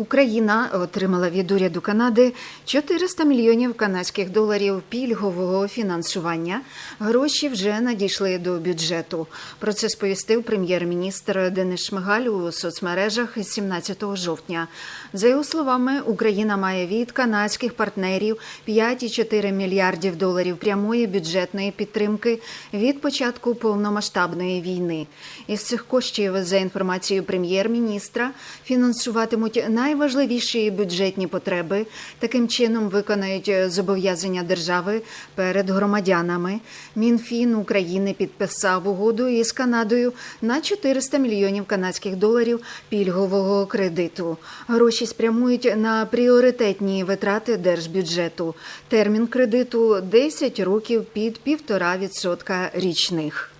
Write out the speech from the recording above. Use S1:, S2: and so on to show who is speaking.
S1: Україна отримала від уряду Канади 400 мільйонів канадських доларів пільгового фінансування. Гроші вже надійшли до бюджету. Про це сповістив прем'єр-міністр Денис Шмигаль у соцмережах 17 жовтня. За його словами, Україна має від канадських партнерів 5,4 мільярдів доларів прямої бюджетної підтримки від початку повномасштабної війни. Із цих коштів, за інформацією прем'єр-міністра, фінансуватимуть найважливіші бюджетні потреби. Таким чином виконають зобов'язання держави перед громадянами. Мінфін України підписав угоду із Канадою на 400 мільйонів канадських доларів пільгового кредиту. Гроші спрямують на пріоритетні витрати держбюджету. Термін кредиту 10 років під 1,5% річних.